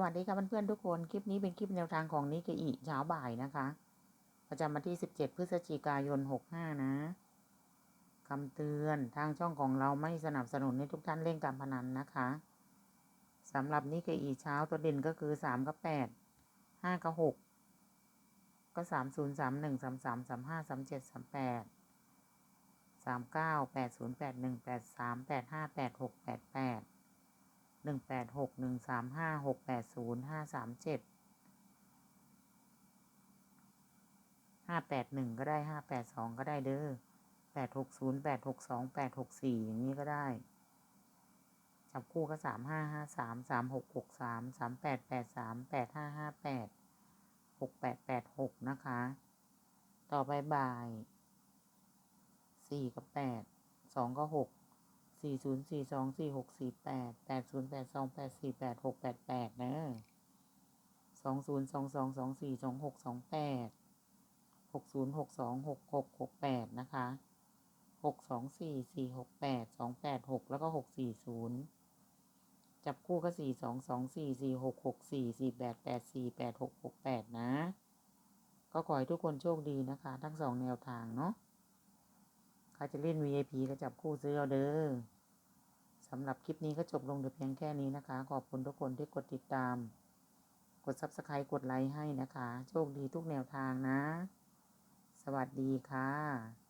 วัสดีค่ะเพื่อนๆทุกคน คลิปนี้เป็นคลิปแนวทางของนิกเกอิเช้าบ่ายนะคะ ประจำวันที่ 17 พฤศจิกายน 65 นะคำเตือนทางช่องของเราไม่สนับสนุนให้ทุกท่านเล่นการพนันนะคะสำหรับนิกเกอิเช้าตัวเด่นก็คือ 3 กับ 8 5 กับ 6 ก็ 3 0 3 1 3 3 3 5 3 7 3 8 3 9 8 0 8 1 8 3 8 5 8 6 8 8 หนึ่งแปดหกหนึ่งสามห้าหกแปดศูนย์ห้าสามเจ็ดห้าแปดหนึ่งก็ได้ห้าแปดสองก็ได้เด้อแปดหกศูนย์แปดหกสองแปดหกสี่อย่างนี้ก็ได้จับคู่ก็สามห้าห้าสามสามหกหกสามสามแปดแปดสามแปดห้าห้าแปดหกแปดแปดหกนะคะ ต่อไปบ่ายสี่กับแปดสองกับหก สี่ศูนย์สี่สองสี่หกสี่แปดแปดศูนย์แปดสองแปดสี่แปดหกแปดแปดนะสองศูนย์สองสองสองสี่สองหกสองแปดหกศูนย์หกสองหกหกหกแปดนะคะหกสองสี่สี่หกแปดสองแปดหกแล้วก็หกสี่ศูนย์จับคู่ก็สี่สองสองสี่สี่หกหกสี่สี่แปดแปดสี่แปดหกหกแปดนะ ก็ขอให้ทุกคนโชคดีนะคะ ทั้งสองแนวทางเนาะ ใครจะเล่น VIP ก็จับคู่ซื้อเอาเด้อสำหรับคลิปนี้ก็จบลงแต่เพียงแค่นี้นะคะ ขอบคุณทุกคนที่กดติดตาม กด Subscribe กดไลค์ให้นะคะ โชคดีทุกแนวทางนะ สวัสดีค่ะ